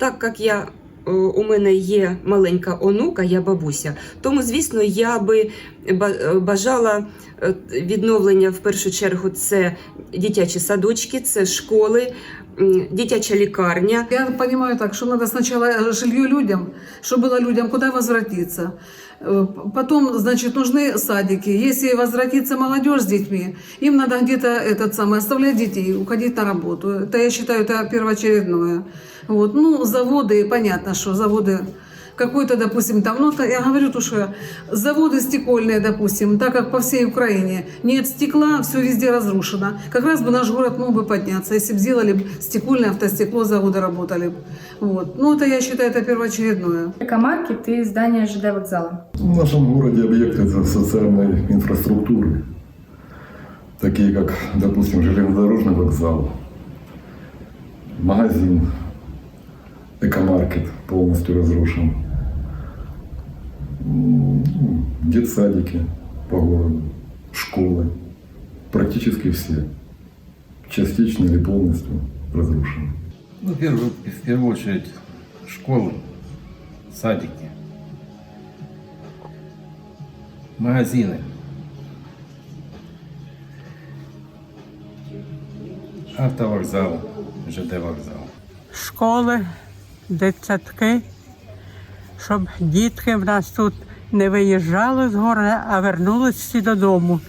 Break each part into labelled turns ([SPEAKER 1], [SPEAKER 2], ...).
[SPEAKER 1] так як я е, У мене є маленька онука, я бабуся. Тому, звісно, я би ба- е, бажала е, відновлення в першу чергу це дитячі садочки, це школи, м, дитяча лікарня.
[SPEAKER 2] Я понимаю так, что надо сначала жилье людям, чтобы было людям куда возвратиться. Э, Потом, значит, нужны садики. Если возвратится молодежь с детьми, им надо где-то этот самый оставлять детей, уходить на работу. Это я считаю, это первоочередное. Вот. Ну, заводы, понятно, что заводы какой-то, допустим, там, ну, я говорю, то, что заводы стекольные, допустим, так как по всей Украине нет стекла, все везде разрушено. Как раз бы наш город мог бы подняться, если бы сделали стекольное автостекло, заводы работали бы. Вот. Ну, это, я считаю, это первоочередное.
[SPEAKER 3] Экомаркет и здание ЖД вокзала.
[SPEAKER 4] В нашем городе объекты социальной инфраструктуры, такие как, допустим, железнодорожный вокзал, магазин, экомаркет полностью разрушен, детсадики по городу, школы, практически все, частично или полностью разрушены.
[SPEAKER 5] Ну, в первую, в первую очередь, школы, садики, магазины, автовокзал, ЖД вокзал.
[SPEAKER 6] школи, дитсадки, щоб дітки в нас тут не виїжджали з гори, а вернулись всі додому,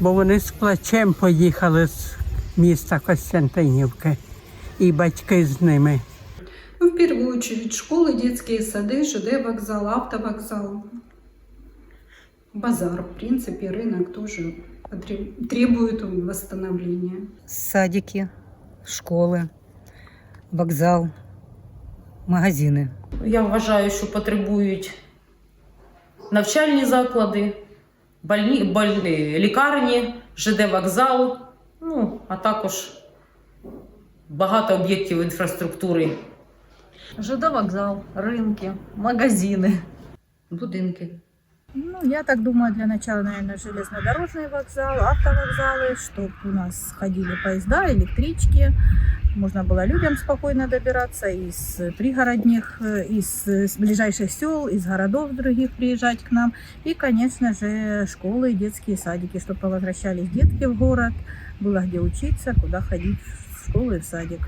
[SPEAKER 6] бо вони з плачем поїхали з міста Костянтинівки і батьки з ними.
[SPEAKER 7] Ну, в первую очередь школы, детские сады, ЖД вокзал, автовокзал. Базар, в принципе, рынок тоже потреб- требует восстановления.
[SPEAKER 8] садики, школи, вокзал, магазини.
[SPEAKER 9] Я вважаю, що потребують навчальні заклади, больні, больні, лікарні, ЖД вокзал, ну, а також багато об'єктів інфраструктури.
[SPEAKER 10] ЖД вокзал, рынки, магазины.
[SPEAKER 7] Будинки.
[SPEAKER 11] Ну, я так думаю, для начала, наверное, железнодорожный вокзал, автовокзалы, чтобы у нас ходили поезда, электрички, можно было людям спокойно добираться из пригородних, э, из ближайших сел, из городов других приезжать к нам. И, конечно же, школы и детские садики, чтобы возвращались детки в город, было где учиться, куда ходить в школу и в садик.